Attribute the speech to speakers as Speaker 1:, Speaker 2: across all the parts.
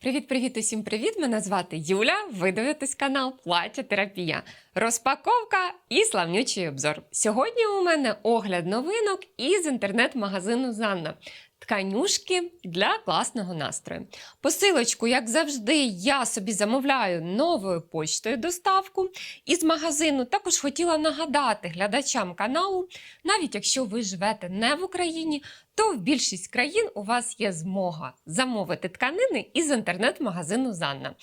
Speaker 1: Привіт-привіт усім привіт! Мене звати Юля. Ви дивитесь канал Плаття Терапія. Розпаковка і славнючий обзор. Сьогодні у мене огляд новинок із інтернет-магазину Занна. Тканюшки для класного настрою. Посилочку, як завжди, я собі замовляю новою почтою доставку із магазину. Також хотіла нагадати глядачам каналу, навіть якщо ви живете не в Україні, то в більшість країн у вас є змога замовити тканини із інтернет-магазину Занна.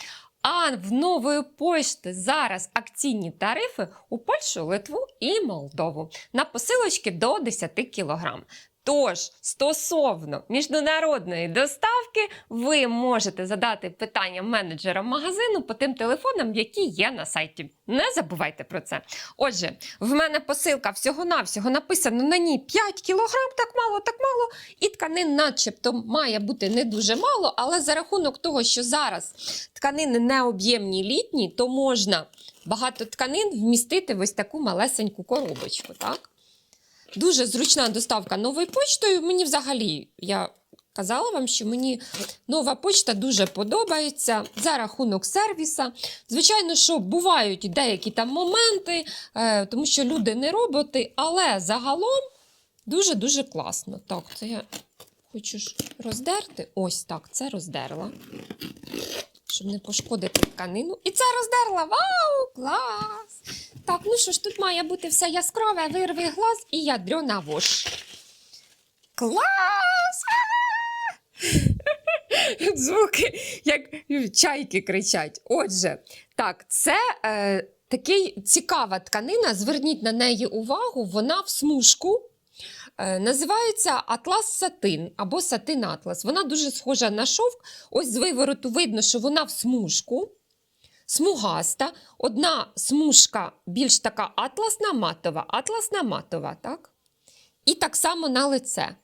Speaker 1: А в нової пошти зараз акційні тарифи у Польщу, Литву і Молдову на посилочки до 10 кг. Тож, стосовно міжнародної доставки, ви можете задати питання менеджерам магазину по тим телефонам, які є на сайті. Не забувайте про це. Отже, в мене посилка всього-навсього написано на ній 5 кілограм, так мало, так мало. І тканин, начебто, має бути не дуже мало, але за рахунок того, що зараз тканини не об'ємні літні, то можна багато тканин вмістити в ось таку малесеньку коробочку. так? Дуже зручна доставка новою почтою. Мені взагалі, я казала вам, що мені нова почта дуже подобається за рахунок сервіса. Звичайно, що бувають деякі там моменти, е, тому що люди не роботи, але загалом дуже-дуже класно. Так, це я хочу ж роздерти. Ось так, це роздерла. Щоб не пошкодити тканину. І це роздерла. Вау! Клас! Так, ну що ж, тут має бути все яскраве, вирви глаз і ядрена вош. Клас! Звуки, як чайки кричать. Отже, так, це е, такий цікава тканина. Зверніть на неї увагу, вона в смужку. Е, Називається Атлас Сатин або Сатин Атлас. Вона дуже схожа на шовк. Ось з вивороту видно, що вона в смужку. Смугаста. Одна смужка більш така атласна матова, атласна матова, так? І так само на лице.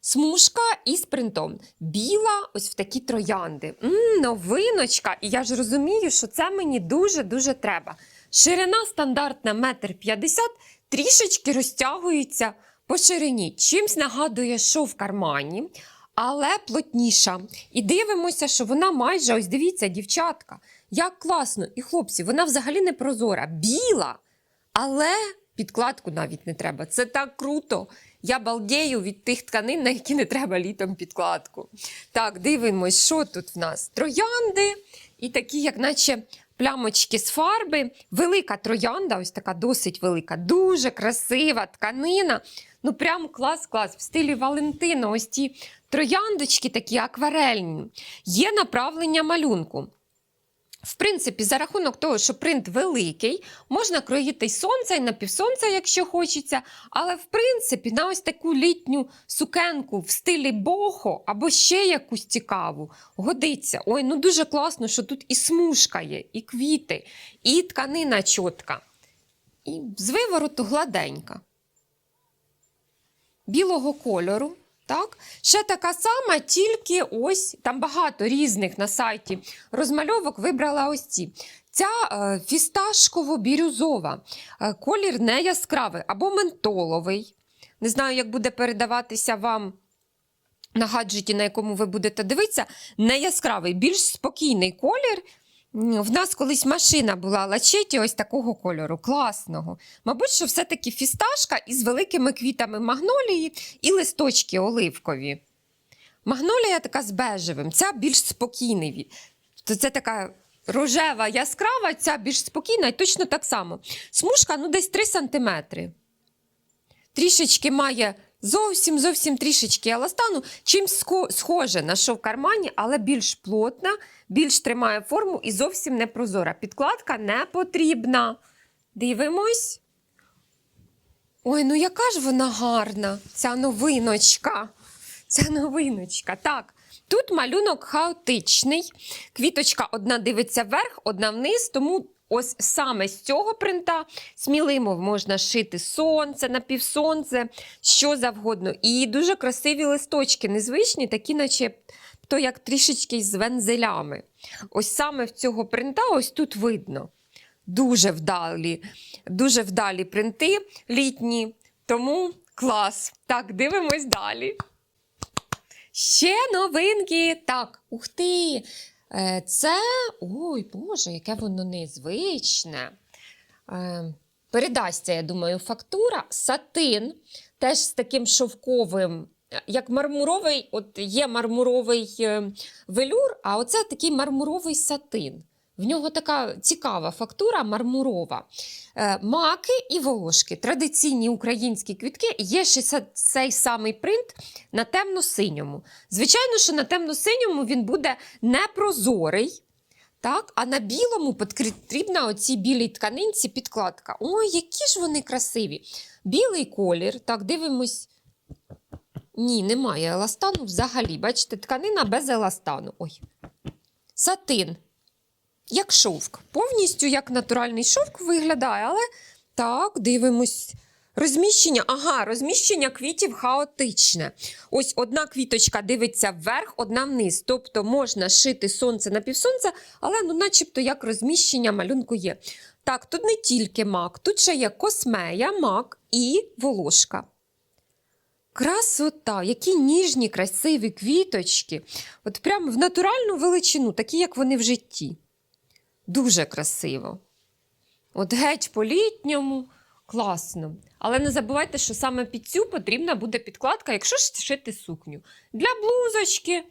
Speaker 1: Смужка із принтом. Біла, ось в такі троянди. М, новиночка. І я ж розумію, що це мені дуже-дуже треба. Ширина стандартна 1,50 м, трішечки розтягується по ширині. Чимсь нагадує, що в кармані, але плотніша. І дивимося, що вона майже, ось дивіться, дівчатка, як класно. І хлопці, вона взагалі не прозора, біла, але підкладку навіть не треба. Це так круто. Я балдею від тих тканин, на які не треба літом підкладку. Так, дивимось, що тут в нас? Троянди і такі, як наче плямочки з фарби. Велика троянда, ось така досить велика, дуже красива тканина. Ну, прям клас-клас. В стилі Валентина. Ось ті трояндочки такі акварельні. Є направлення малюнку. В принципі, за рахунок того, що принт великий, можна кроїти й сонце, і напівсонце, якщо хочеться. Але, в принципі, на ось таку літню сукенку в стилі бохо або ще якусь цікаву годиться. Ой, ну дуже класно, що тут і смужка є, і квіти, і тканина чітка. І з вивороту гладенька. Білого кольору. Так? Ще така сама, тільки ось там багато різних на сайті розмальовок вибрала ось ці. Ця е, фісташково-бірюзова. Е, колір не яскравий або ментоловий. Не знаю, як буде передаватися вам на гаджеті, на якому ви будете дивитися. Не яскравий, більш спокійний колір. В нас колись машина була лачеті ось такого кольору, класного. Мабуть, що все-таки фісташка із великими квітами магнолії і листочки оливкові. Магнолія така з бежевим, ця більш спокійний. це така рожева, яскрава, ця більш спокійна і точно так само. Смужка ну, десь 3 см. Трішечки має зовсім зовсім трішечки еластану, чимсь схо- схоже на що в кармані, але більш плотна, більш тримає форму і зовсім не прозора. Підкладка не потрібна. Дивимось. Ой, ну яка ж вона гарна, ця новиночка. Ця новиночка. Так, тут малюнок хаотичний. Квіточка одна дивиться вверх, одна вниз, тому ось саме з цього принта сміливо можна шити сонце, напівсонце, що завгодно. І дуже красиві листочки, незвичні, такі, наче то як трішечки з вензелями. Ось саме в цього принта, ось тут видно. Дуже вдалі, дуже вдалі принти літні, тому клас. Так, дивимось далі. Ще новинки. Так, ух ти. Е, Це. Ой, Боже, яке воно незвичне. Е, Передасться, я думаю, фактура. Сатин, теж з таким шовковим, е, як мармуровий, от є мармуровий велюр, а оце такий мармуровий сатин. В нього така цікава фактура мармурова. Е, Маки і волошки, традиційні українські квітки. Є ще цей самий принт на темно-синьому. Звичайно, що на темно-синьому він буде непрозорий. Так, а на білому потрібна оцій білій тканинці підкладка. Ой, які ж вони красиві! Білий колір. Так, дивимось. Ні, немає еластану взагалі. Bачите, тканина без еластану. Ой. Сатин. Як шовк. Повністю як натуральний шовк виглядає, але так, дивимось. Розміщення, ага, розміщення квітів хаотичне. Ось одна квіточка дивиться вверх, одна вниз. Тобто можна шити сонце на півсонця, але ну, начебто як розміщення малюнку є. Так, тут не тільки мак, тут ще є космея, мак і волошка. Красота, які ніжні, красиві квіточки. От прямо в натуральну величину, такі, як вони в житті. Дуже красиво. От геть по-літньому, класно. Але не забувайте, що саме під цю потрібна буде підкладка, якщо шити сукню. Для блузочки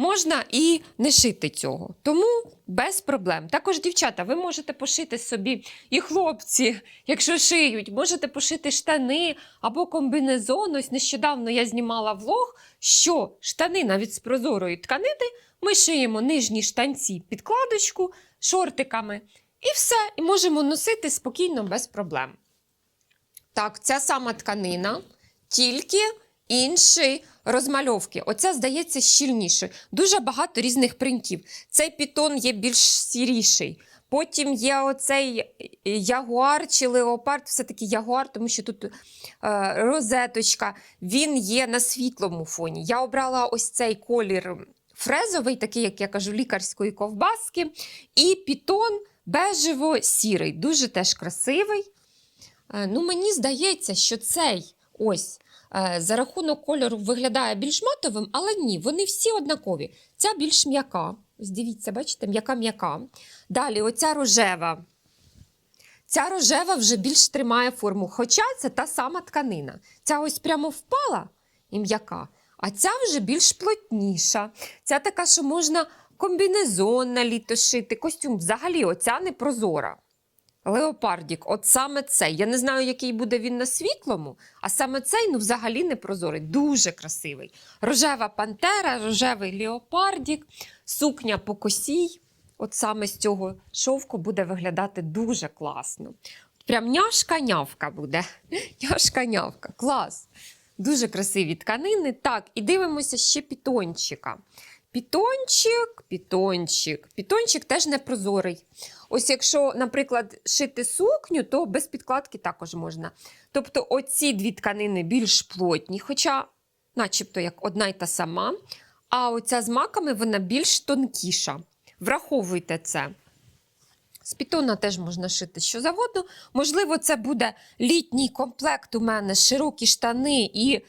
Speaker 1: можна і не шити цього. Тому без проблем. Також, дівчата, ви можете пошити собі і хлопці, якщо шиють, можете пошити штани або комбінезон. Ось нещодавно я знімала влог, що штани навіть з прозорої тканини ми шиємо нижні штанці підкладочку шортиками. І все, і можемо носити спокійно без проблем. Так, ця сама тканина, тільки інші розмальовки. Оця, здається, щільніше. Дуже багато різних принтів. Цей пітон є більш сіріший. Потім є оцей ягуар чи леопард, все-таки ягуар, тому що тут е, розеточка, він є на світлому фоні. Я обрала ось цей колір фрезовий, такий, як я кажу, лікарської ковбаски, і пітон бежево-сірий, дуже теж красивий. Е, Ну, мені здається, що цей ось за рахунок кольору виглядає більш матовим, але ні, вони всі однакові. Ця більш м'яка. Дивіться, бачите, м'яка-м'яка. Далі, оця рожева. Ця рожева вже більш тримає форму, хоча це та сама тканина. Ця ось прямо впала і м'яка, а ця вже більш плотніша. Ця така, що можна комбінезон на літо шити, костюм. Взагалі, оця не прозора. Леопардік, от саме цей. Я не знаю, який буде він на світлому, а саме цей ну, взагалі не прозорий. Дуже красивий. Рожева пантера, рожевий леопардік, сукня по косій. От саме з цього шовку буде виглядати дуже класно. Прям няшка-нявка буде. Няшка-нявка. Клас. Дуже красиві тканини. Так, і дивимося ще пітончика. Пітончик, пітончик. Пітончик теж не прозорий. Ось якщо, наприклад, шити сукню, то без підкладки також можна. Тобто оці дві тканини більш плотні, хоча, начебто, як одна й та сама. А оця з маками вона більш тонкіша. Враховуйте це. З пітона теж можна шити що завгодно. Можливо, це буде літній комплект у мене, широкі штани і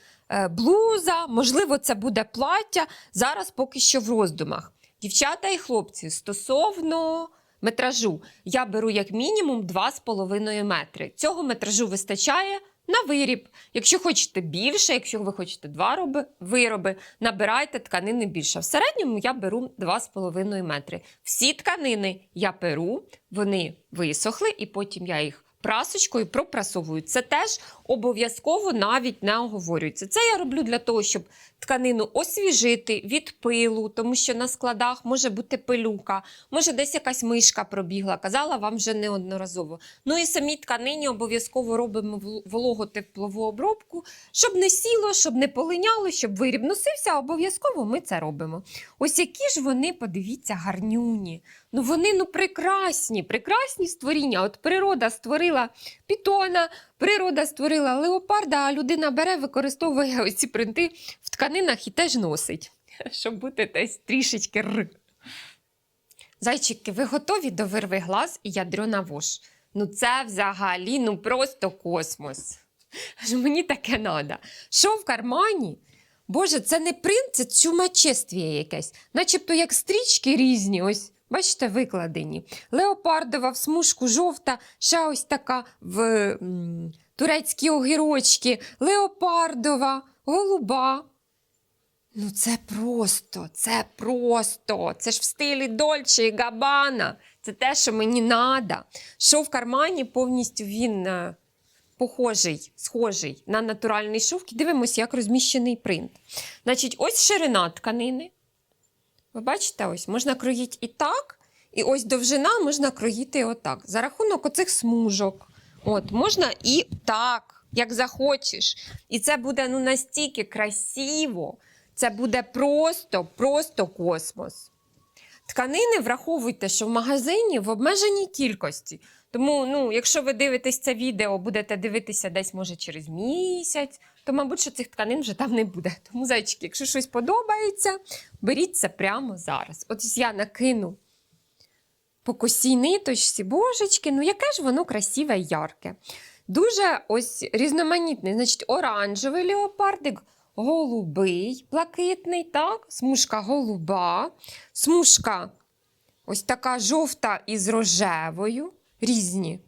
Speaker 1: блуза, можливо, це буде плаття. Зараз поки що в роздумах. Дівчата і хлопці, стосовно метражу, я беру як мінімум 2,5 метри. Цього метражу вистачає на виріб. Якщо хочете більше, якщо ви хочете два роби, вироби, набирайте тканини більше. В середньому я беру 2,5 метри. Всі тканини я перу, вони висохли, і потім я їх прасочкою пропрасовую. Це теж обов'язково навіть не оговорюється. Це я роблю для того, щоб тканину освіжити від пилу, тому що на складах може бути пилюка, може десь якась мишка пробігла. Казала вам вже неодноразово. Ну і самій тканині обов'язково робимо вол- вологотеплову обробку, щоб не сіло, щоб не полиняло, щоб виріб носився. Обов'язково ми це робимо. Ось які ж вони, подивіться, гарнюні. Ну вони ну прекрасні, прекрасні створіння. От природа створила пітона, природа створила леопарда, а людина бере, використовує ось ці принти в тканинах і теж носить, щоб бути десь трішечки р. Зайчики, ви готові до вирви глаз і ядрена вож? Ну це взагалі ну просто космос. Аж Мені таке надо. Що в кармані? Боже, це не принт, це чумачествіє якесь. Начебто як стрічки різні, ось, бачите, викладені. Леопардова в смужку жовта, ще ось така в м, турецькі огірочки, леопардова, голуба. Ну, це просто, це просто. Це ж в стилі Дольче і Габана. Це те, що мені треба. Шов в кармані повністю він е, похожий, схожий на натуральний шовк. Дивимося, як розміщений принт. Значить, ось ширина тканини. Ви бачите, ось можна кроїти і так, і ось довжина можна кроїти отак. За рахунок оцих смужок. От, можна і так, як захочеш. І це буде ну, настільки красиво. Це буде просто, просто космос. Тканини враховуйте, що в магазині в обмеженій кількості. Тому, ну, якщо ви дивитесь це відео, будете дивитися десь, може, через місяць, то, мабуть, що цих тканин вже там не буде. Тому, зайчики, якщо щось подобається, беріть це прямо зараз. От я накину по косій ниточці, божечки, ну яке ж воно красиве і ярке. Дуже ось різноманітний, значить, оранжевий леопардик, голубий, блакитний, так, смужка голуба, смужка ось така жовта із рожевою, різні.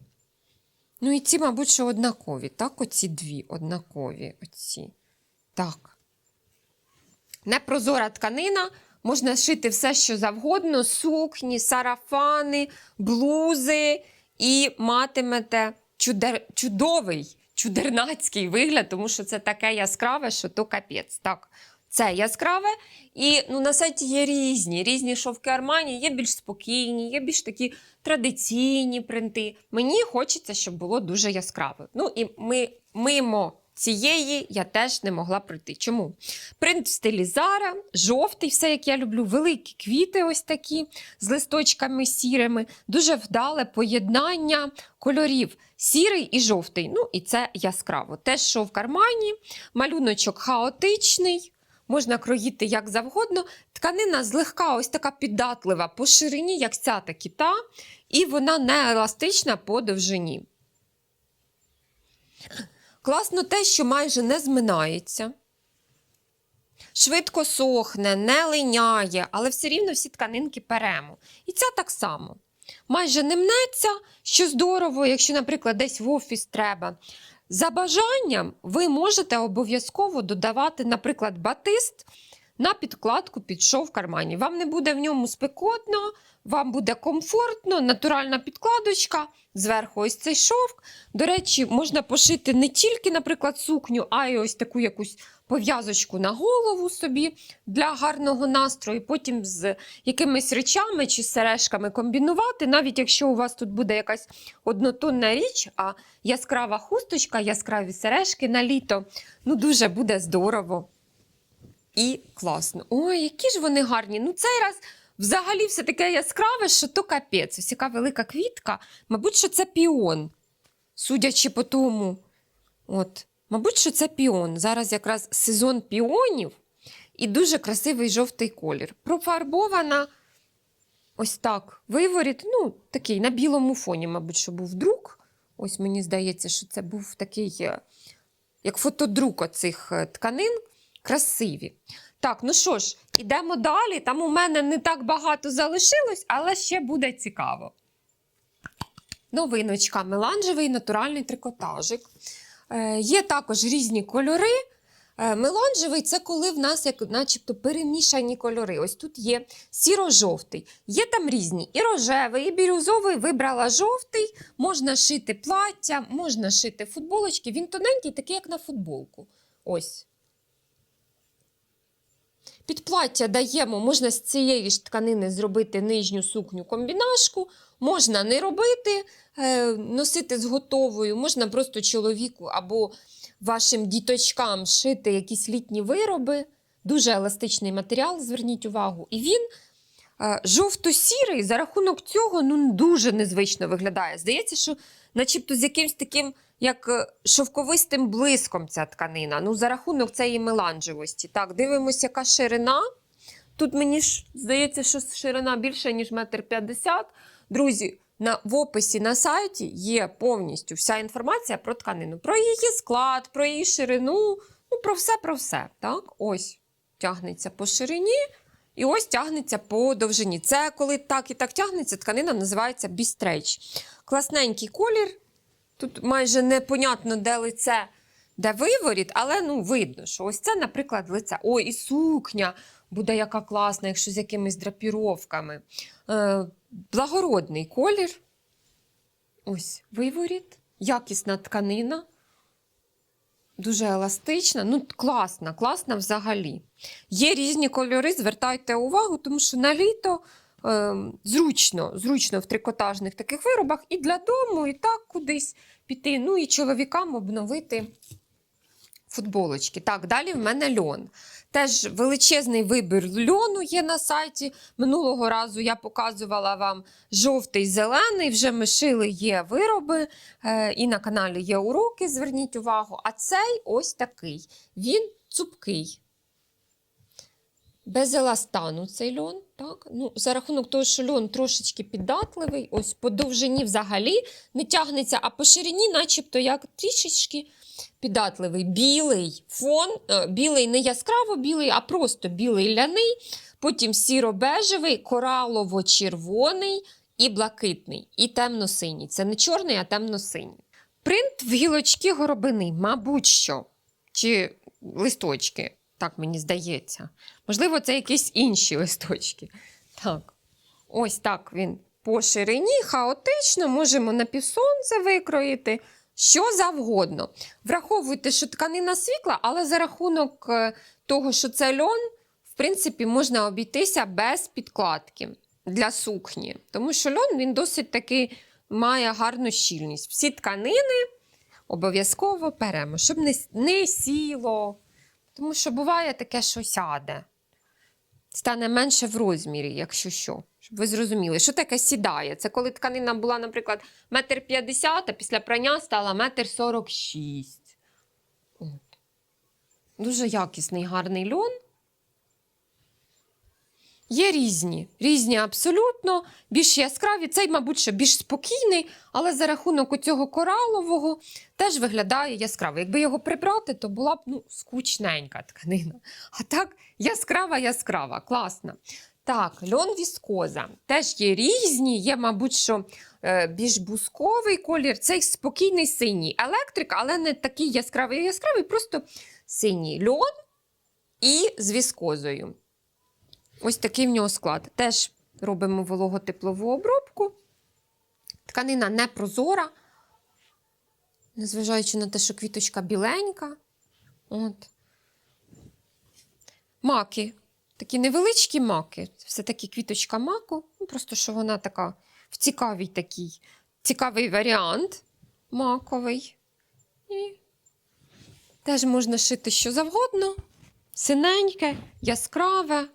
Speaker 1: Ну і ці, мабуть, що однакові, так, оці дві однакові. Оці. Так. Непрозора тканина, можна шити все, що завгодно: сукні, сарафани, блузи, і матимете чудер... чудовий, чудернацький вигляд, тому що це таке яскраве, що то капець. Так, це яскраве. І ну, на сайті є різні, різні шовки Армані, є більш спокійні, є більш такі традиційні принти. Мені хочеться, щоб було дуже яскраве. Ну і ми мимо цієї я теж не могла пройти. Чому? Принт в стилі Зара, жовтий, все як я люблю, великі квіти, ось такі з листочками сірими, дуже вдале поєднання кольорів сірий і жовтий. Ну і це яскраво. Теж що в кармані, малюночок хаотичний. Можна кроїти як завгодно. Тканина злегка ось така піддатлива по ширині, як цята кита, і вона не еластична по довжині. Класно те, що майже не зминається. Швидко сохне, не линяє, але все рівно всі тканинки перемо. І ця так само. Майже не мнеться, що здорово, якщо, наприклад, десь в офіс треба. За бажанням ви можете обов'язково додавати, наприклад, батист на підкладку під шов в кармані. Вам не буде в ньому спекотно, вам буде комфортно, натуральна підкладочка, зверху ось цей шовк. До речі, можна пошити не тільки, наприклад, сукню, а й ось таку якусь пов'язочку на голову собі для гарного настрою. Потім з якимись речами чи сережками комбінувати, навіть якщо у вас тут буде якась однотонна річ, а яскрава хусточка, яскраві сережки на літо. Ну, дуже буде здорово і класно. Ой, які ж вони гарні. Ну, цей раз взагалі все таке яскраве, що то капець. Ось яка велика квітка. Мабуть, що це піон. Судячи по тому. От, мабуть, що це піон. Зараз якраз сезон піонів і дуже красивий жовтий колір. Профарбована ось так. Виворіт, ну, такий на білому фоні, мабуть, що був друк. Ось мені здається, що це був такий, е, як фотодрук оцих е, тканин. Красиві. Так, ну що ж, ідемо далі. Там у мене не так багато залишилось, але ще буде цікаво. Новиночка, меланжевий натуральний трикотажик. Е, є також різні кольори. Мелонжевий меланжевий це коли в нас як начебто перемішані кольори. Ось тут є сіро-жовтий. Є там різні і рожевий, і бірюзовий. Вибрала жовтий, можна шити плаття, можна шити футболочки. Він тоненький, такий, як на футболку. Ось. Під плаття даємо, можна з цієї ж тканини зробити нижню сукню комбінашку, можна не робити, е, носити з готовою, можна просто чоловіку або вашим діточкам шити якісь літні вироби. Дуже еластичний матеріал, зверніть увагу. І він е, жовто-сірий, за рахунок цього ну, дуже незвично виглядає. Здається, що начебто з якимось таким як е, шовковистим блиском ця тканина. Ну, за рахунок цієї меланжевості. Так, дивимося, яка ширина. Тут мені ж здається, що ширина більше, ніж метр п'ятдесят. Друзі, на, в описі на сайті є повністю вся інформація про тканину, про її склад, про її ширину. Ну, про все, про все. Так, ось тягнеться по ширині, і ось тягнеться по довжині. Це коли так і так тягнеться, тканина називається бістрейч. Класненький колір. Тут майже непонятно, де лице, де виворіт, але ну, видно, що ось це, наприклад, лице. Ой, і сукня буде яка класна, якщо з якимись драпіровками. Е, благородний колір. Ось виворіт, якісна тканина. Дуже еластична, ну класна, класна взагалі. Є різні кольори, звертайте увагу, тому що на літо е, зручно, зручно в трикотажних таких виробах і для дому, і так кудись піти. Ну і чоловікам обновити футболочки. Так, далі в мене льон. Теж величезний вибір льону є на сайті. Минулого разу я показувала вам жовтий, зелений. Вже ми шили є вироби, е, і на каналі є уроки. Зверніть увагу. А цей ось такий. Він цупкий. Без еластану цей льон. Так? Ну, за рахунок того, що льон трошечки піддатливий, ось по довжині взагалі не тягнеться, а по ширині, начебто, як трішечки піддатливий. Білий фон, е, білий не яскраво білий, а просто білий ляний, потім сіро-бежевий, коралово-червоний і блакитний, і темно-синій. Це не чорний, а темно-синій. Принт в гілочки горобини, мабуть, що. Чи листочки, так мені здається. Можливо, це якісь інші листочки. Так. Ось так він по ширині, хаотично, можемо на півсонце викроїти. Що завгодно. Враховуйте, що тканина світла, але за рахунок е, того, що це льон, в принципі, можна обійтися без підкладки для сукні. Тому що льон він досить таки має гарну щільність. Всі тканини обов'язково беремо, щоб не, не сіло. Тому що буває таке, що сяде. Стане менше в розмірі, якщо що. Щоб ви зрозуміли, що таке сідає. Це коли тканина була, наприклад, метр п'ятдесят, а після прання стала метр сорок шість. Дуже якісний, гарний льон. Є різні, різні абсолютно, більш яскраві. Цей, мабуть, що більш спокійний, але за рахунок цього коралового теж виглядає яскраво. Якби його прибрати, то була б ну, скучненька тканина. А так, яскрава, яскрава, класна. Так, льон віскоза. Теж є різні, є, мабуть, що е, більш бусковий колір, цей спокійний синій електрик, але не такий яскравий яскравий, просто синій льон і з віскозою. Ось такий в нього склад. Теж робимо вологотеплову обробку. Тканина не прозора, незважаючи на те, що квіточка біленька. От. Маки. Такі невеличкі маки. Все-таки квіточка маку. Ну, просто що вона така в цікавій такій. Цікавий варіант маковий. І теж можна шити що завгодно. Синеньке, яскраве.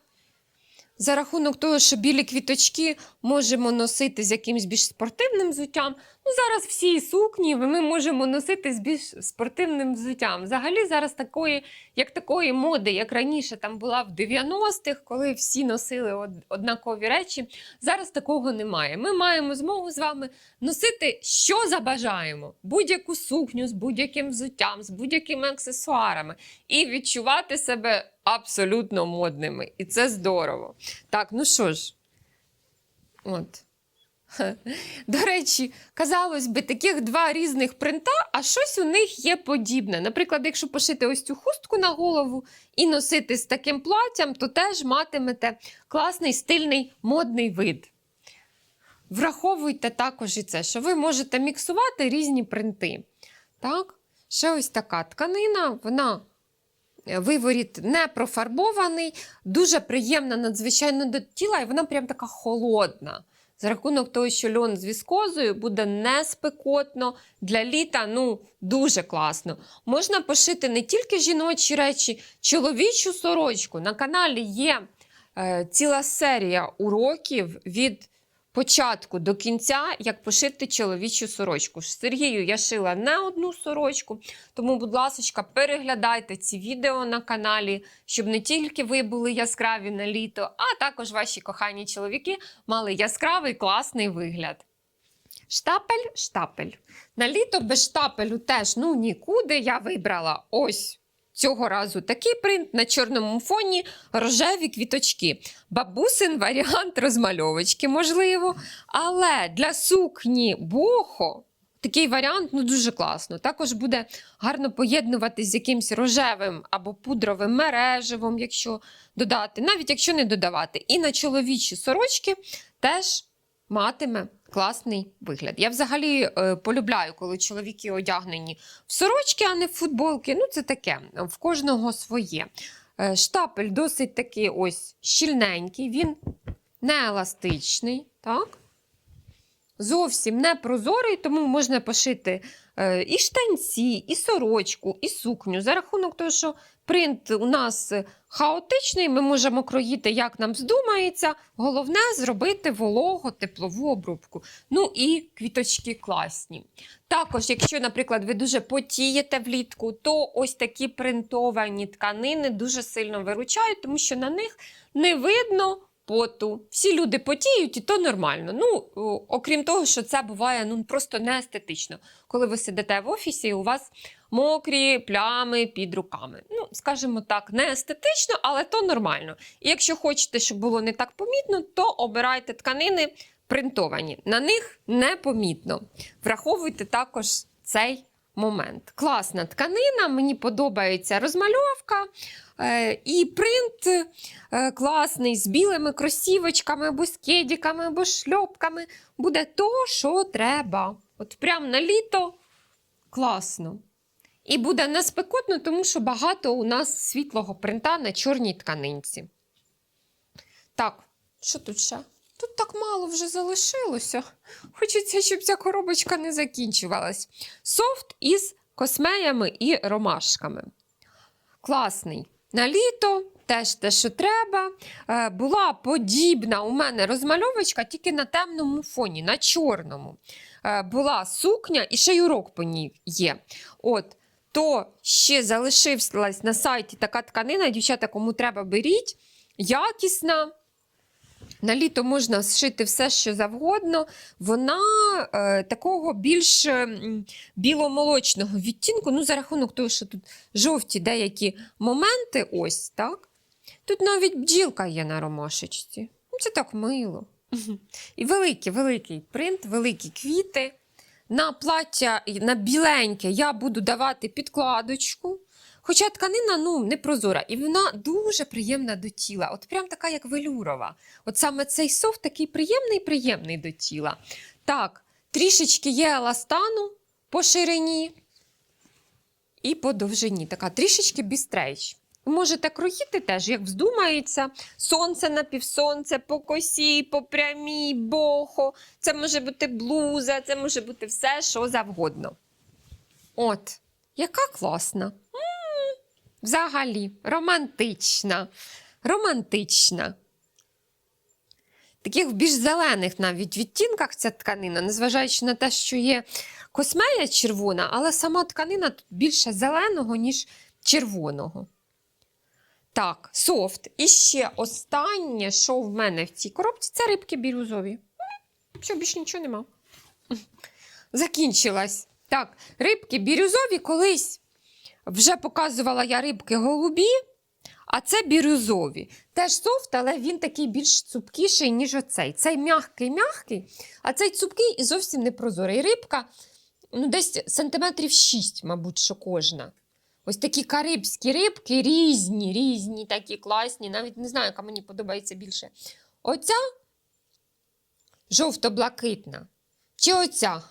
Speaker 1: За рахунок того, що білі квіточки можемо носити з якимось більш спортивним взуттям. Ну, зараз всі сукні ми можемо носити з більш спортивним взуттям. Взагалі, зараз такої, як такої моди, як раніше там була в 90-х, коли всі носили однакові речі. Зараз такого немає. Ми маємо змогу з вами носити, що забажаємо: будь-яку сукню з будь-яким взуттям, з будь-якими аксесуарами, і відчувати себе абсолютно модними. І це здорово. Так, ну що ж, от. До речі, казалось би, таких два різних принта, а щось у них є подібне. Наприклад, якщо пошити ось цю хустку на голову і носити з таким платтям, то теж матимете класний стильний модний вид. Враховуйте також і це, що ви можете міксувати різні принти. Так? Ще ось така тканина, вона виворіт не профарбований, дуже приємна надзвичайно до тіла, і вона прям така холодна. За рахунок того, що льон з віскозою буде не спекотно для літа, ну дуже класно. Можна пошити не тільки жіночі речі, чоловічу сорочку. На каналі є е, ціла серія уроків від початку до кінця, як пошити чоловічу сорочку. Сергію я шила не одну сорочку, тому, будь ласка, переглядайте ці відео на каналі, щоб не тільки ви були яскраві на літо, а також ваші кохані чоловіки мали яскравий класний вигляд. Штапель, штапель. На літо без штапелю теж ну нікуди. Я вибрала ось Цього разу такий принт на чорному фоні рожеві квіточки. Бабусин варіант розмальовочки, можливо. Але для сукні бохо такий варіант ну, дуже класно. Також буде гарно поєднуватись з якимось рожевим або пудровим мереживом, якщо додати, навіть якщо не додавати. І на чоловічі сорочки теж матиме класний вигляд. Я взагалі е, полюбляю, коли чоловіки одягнені в сорочки, а не в футболки. Ну, це таке, в кожного своє. Е, штапель досить такий ось щільненький, він не еластичний, так? Зовсім не прозорий, тому можна пошити і штанці, і сорочку, і сукню. За рахунок того, що принт у нас хаотичний, ми можемо кроїти, як нам здумається. Головне зробити волого теплову обробку. Ну і квіточки класні. Також, якщо, наприклад, ви дуже потієте влітку, то ось такі принтовані тканини дуже сильно виручають, тому що на них не видно поту. Всі люди потіють, і то нормально. Ну, окрім того, що це буває ну, просто не естетично, коли ви сидите в офісі і у вас мокрі плями під руками. Ну, скажімо так, не естетично, але то нормально. І якщо хочете, щоб було не так помітно, то обирайте тканини принтовані. На них непомітно. Враховуйте також цей момент. Класна тканина, мені подобається розмальовка. Е, і принт е, класний з білими кросівочками, або з кедіками, або шльопками. Буде то, що треба. От прям на літо класно. І буде не спекотно, тому що багато у нас світлого принта на чорній тканинці. Так, що тут ще? Тут так мало вже залишилося. Хочеться, щоб ця коробочка не закінчувалась. Софт із космеями і ромашками. Класний. На літо теж те, що треба. Е, була подібна у мене розмальовочка тільки на темному фоні, на чорному. Е, була сукня і ще й урок по ній є. От, то ще залишилась на сайті така тканина, дівчата, кому треба, беріть. Якісна. На літо можна зшити все, що завгодно. Вона е, такого більш е, м, біломолочного відтінку, ну, за рахунок того, що тут жовті деякі моменти, ось так. Тут навіть бджілка є на ромашечці. Ну, Це так мило. І великий, великий принт, великі квіти. На плаття на біленьке я буду давати підкладочку. Хоча тканина ну, не прозора, і вона дуже приємна до тіла. От прям така, як велюрова. От саме цей софт такий приємний, приємний до тіла. Так, трішечки є еластану по ширині і по довжині. Така трішечки бістрейч. Можете кроїти теж, як вздумається. Сонце на півсонце, по косі, по прямій, бохо. Це може бути блуза, це може бути все, що завгодно. От, яка класна. Взагалі, романтична. Романтична. Таких більш зелених навіть відтінках ця тканина, незважаючи на те, що є космея червона, але сама тканина тут більше зеленого, ніж червоного. Так, софт. І ще останнє, що в мене в цій коробці, це рибки бірюзові. М, Все, більше нічого нема. Закінчилась. Так, рибки бірюзові колись вже показувала я рибки голубі, а це бірюзові. Теж софт, але він такий більш цупкіший, ніж оцей. Цей м'який-м'який, а цей цупкий і зовсім не прозорий. Рибка ну, десь сантиметрів 6, мабуть, що кожна. Ось такі карибські рибки різні, різні, такі класні. Навіть не знаю, яка мені подобається більше. Оця жовто-блакитна. Чи оця?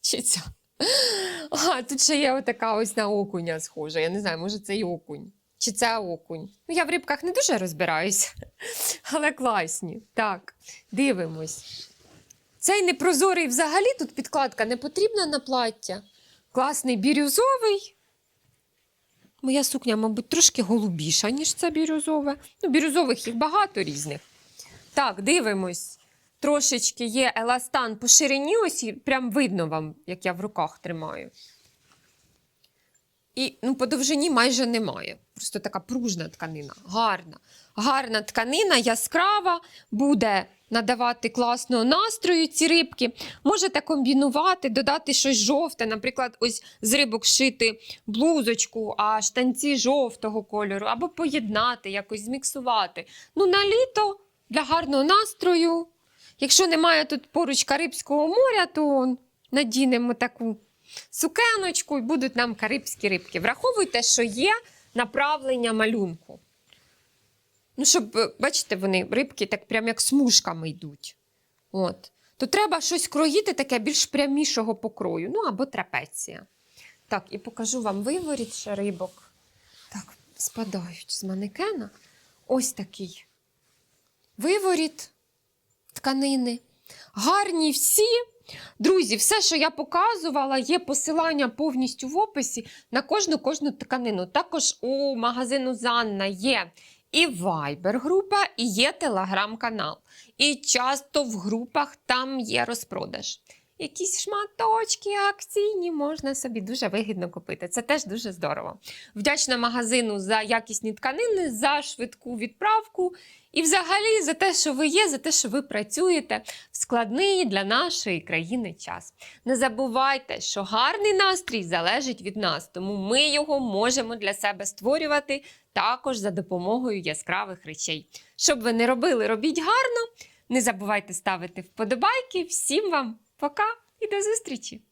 Speaker 1: Чи ця? А, тут ще є отака ось на окуня схожа. Я не знаю, може це і окунь. Чи це окунь? Ну, я в рибках не дуже розбираюся, але класні. Так, дивимось. Цей непрозорий взагалі тут підкладка не потрібна на плаття. Класний бірюзовий. Моя сукня, мабуть, трошки голубіша, ніж ця бірюзова. Ну, бірюзових їх багато різних. Так, дивимось. Трошечки є еластан по ширині, ось прям видно вам, як я в руках тримаю. І ну, по довжині майже немає. Просто така пружна тканина, гарна. Гарна тканина, яскрава, буде надавати класного настрою ці рибки. Можете комбінувати, додати щось жовте, наприклад, ось з рибок шити блузочку, а штанці жовтого кольору, або поєднати, якось зміксувати. Ну, на літо для гарного настрою. Якщо немає тут поруч Карибського моря, то надінемо таку сукеночку і будуть нам карибські рибки. Враховуйте, що є направлення малюнку. Ну, щоб, е, бачите, вони рибки так прям як смужками йдуть. От. То треба щось кроїти таке більш прямішого покрою, ну або трапеція. Так, і покажу вам виворіт ще рибок. Так, спадають з манекена. Ось такий виворіт тканини. Гарні всі. Друзі, все, що я показувала, є посилання повністю в описі на кожну кожну тканину. Також у магазину Занна є і Viber-група, і є телеграм-канал. І часто в групах там є розпродаж. Якісь шматочки акційні можна собі дуже вигідно купити. Це теж дуже здорово. Вдячна магазину за якісні тканини, за швидку відправку і взагалі за те, що ви є, за те, що ви працюєте в складний для нашої країни час. Не забувайте, що гарний настрій залежить від нас, тому ми його можемо для себе створювати також за допомогою яскравих речей. Щоб ви не робили, робіть гарно. Не забувайте ставити вподобайки. Всім вам пока і до зустрічі!